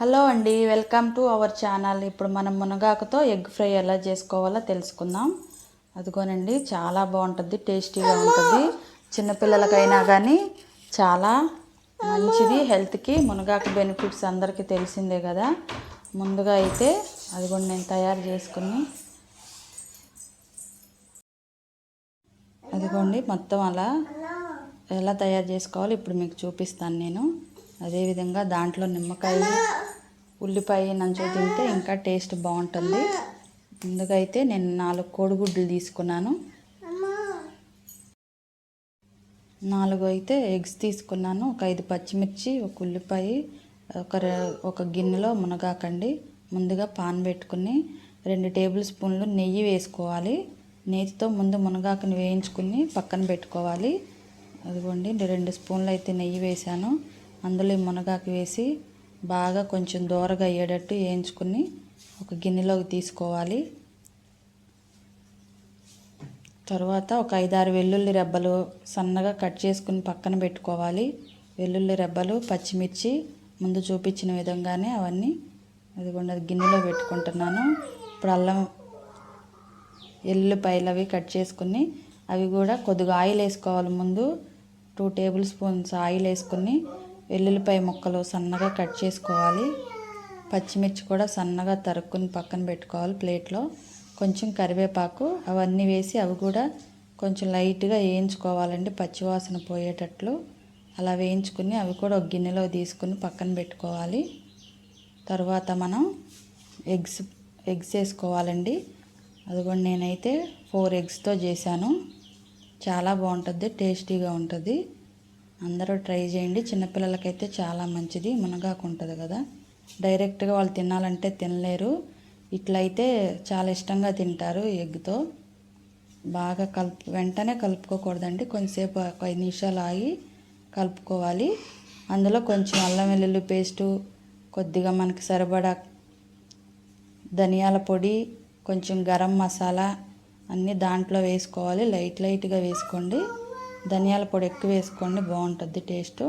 Hello అండి welcome to our channel. ఇప్పుడు మనం మునగాకుతో ఎగ్ ఫ్రై ఎలా చేసుకోవాలో తెలుసుకుందాం. అదిగోనండి చాలా బాగుంటుంది టేస్టీగా ఉంటుంది. చిన్నపిల్లలకైనా కానీ చాలా మంచిది హెల్త్కి. మునగాకు బెనిఫిట్స్ అందరికీ తెలిసిందే కదా. ముందుగా అయితే అదిగోండి నేను తయారు చేసుకుని అదిగోండి మొత్తం అలా ఎలా తయారు చేసుకోవాలో ఇప్పుడు మీకు చూపిస్తాను నేను. అదేవిధంగా దాంట్లో నిమ్మకాయ ఉల్లిపాయ నంచు తింటే ఇంకా టేస్ట్ బాగుంటుంది. ముందుగా అయితే నేను నాలుగు కోడిగుడ్లు తీసుకున్నాను. నాలుగు అయితే ఎగ్స్ తీసుకున్నాను. ఒక ఐదు పచ్చిమిర్చి ఒక ఉల్లిపాయ ఒక ఒక గిన్నెలో మునగాకండి. ముందుగా పాన్ పెట్టుకుని రెండు టేబుల్ స్పూన్లు నెయ్యి వేసుకోవాలి. నెయ్యితో ముందు మునగాకుని వేయించుకుని పక్కన పెట్టుకోవాలి. అదిగోండి రెండు స్పూన్లు అయితే నెయ్యి వేసాను అందులో ఈ మునగాకు వేసి బాగా కొంచెం దూరగా అయ్యేటట్టు వేయించుకుని ఒక గిన్నెలోకి తీసుకోవాలి. తర్వాత ఒక ఐదారు వెల్లుల్లి రెబ్బలు సన్నగా కట్ చేసుకుని పక్కన పెట్టుకోవాలి. వెల్లుల్లి రెబ్బలు పచ్చిమిర్చి ముందు చూపించిన విధంగానే అవన్నీ అదిగోండి అది గిన్నెలో పెట్టుకుంటున్నాను. ఇప్పుడు అల్లం ఎల్లుపాయలు అవి కట్ చేసుకుని అవి కూడా కొద్దిగా ఆయిల్ వేసుకోవాలి ముందు. టూ టేబుల్ స్పూన్స్ ఆయిల్ వేసుకుని వెల్లుల్లిపాయ ముక్కలు సన్నగా కట్ చేసుకోవాలి. పచ్చిమిర్చి కూడా సన్నగా తరుక్కుని పక్కన పెట్టుకోవాలి ప్లేట్లో. కొంచెం కరివేపాకు అవన్నీ వేసి అవి కూడా కొంచెం లైట్గా వేయించుకోవాలండి పచ్చివాసన పోయేటట్లు. అలా వేయించుకుని అవి కూడా ఒక గిన్నెలో తీసుకుని పక్కన పెట్టుకోవాలి. తర్వాత మనం ఎగ్స్ ఎగ్స్ వేసుకోవాలండి. అది కూడా నేనైతే ఫోర్ ఎగ్స్తో చేశాను. చాలా బాగుంటుంది టేస్టీగా ఉంటుంది. అందరూ ట్రై చేయండి. చిన్నపిల్లలకైతే చాలా మంచిది. మునగాకు ఉంటుంది కదా. డైరెక్ట్గా వాళ్ళు తినాలంటే తినలేరు. ఇట్లయితే చాలా ఇష్టంగా తింటారు ఎగ్తో. బాగా కలుపు వెంటనే కలుపుకోకూడదండి. కొంతసేపు ఒక ఐదు నిమిషాలు ఆగి కలుపుకోవాలి. అందులో కొంచెం అల్లం వెల్లుల్లి పేస్టు కొద్దిగా మనకి సరిపడా ధనియాల పొడి కొంచెం గరం మసాలా అన్నీ దాంట్లో వేసుకోవాలి. లైట్ లైట్గా వేసుకోండి. ధనియాల పొడి ఎక్కువ వేసుకోండి బాగుంటుంది టేస్ట్.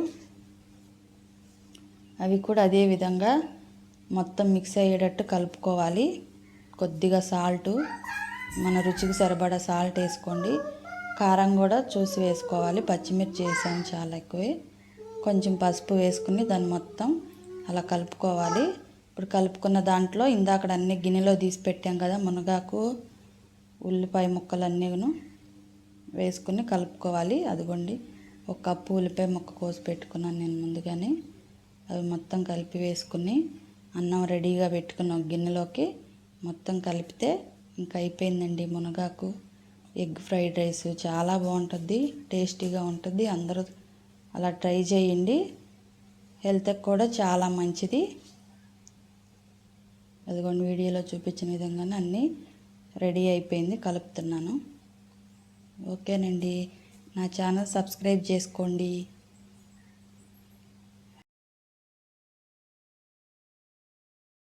అవి కూడా అదే విధంగా మొత్తం మిక్స్ అయ్యేటట్టు కలుపుకోవాలి. కొద్దిగా సాల్ట్ మన రుచికి సరిపడా సాల్ట్ వేసుకోండి. కారం కూడా చూసి వేసుకోవాలి పచ్చిమిర్చి వేసాము చాలా ఎక్కువే. కొంచెం పసుపు వేసుకుని దాన్ని మొత్తం అలా కలుపుకోవాలి. ఇప్పుడు కలుపుకున్న దాంట్లో ఇందాక అన్ని గిన్నెలో తీసి పెట్టాం కదా మునగాకు ఉల్లిపాయ ముక్కలు అన్నీను వేసుకుని కలుపుకోవాలి. అదిగోండి. ఒక కప్పు ఉల్లిపాయ ముక్క కోసి పెట్టుకున్నాను నేను ముందుగానే. అవి మొత్తం కలిపి వేసుకుని అన్నం రెడీగా పెట్టుకున్న ఒక గిన్నెలోకి మొత్తం కలిపితే ఇంకా అయిపోయిందండి మునగాకు ఎగ్ ఫ్రైడ్ రైస్. చాలా బాగుంటుంది టేస్టీగా ఉంటుంది. అందరూ అలా ట్రై చేయండి. హెల్త్కి కూడా చాలా మంచిది. అదిగోండి వీడియోలో చూపించిన విధంగానే అన్నీ రెడీ అయిపోయింది. కలుపుతున్నాను. ఓకేనండి. నా ఛానల్ సబ్స్క్రైబ్ చేసుకోండి.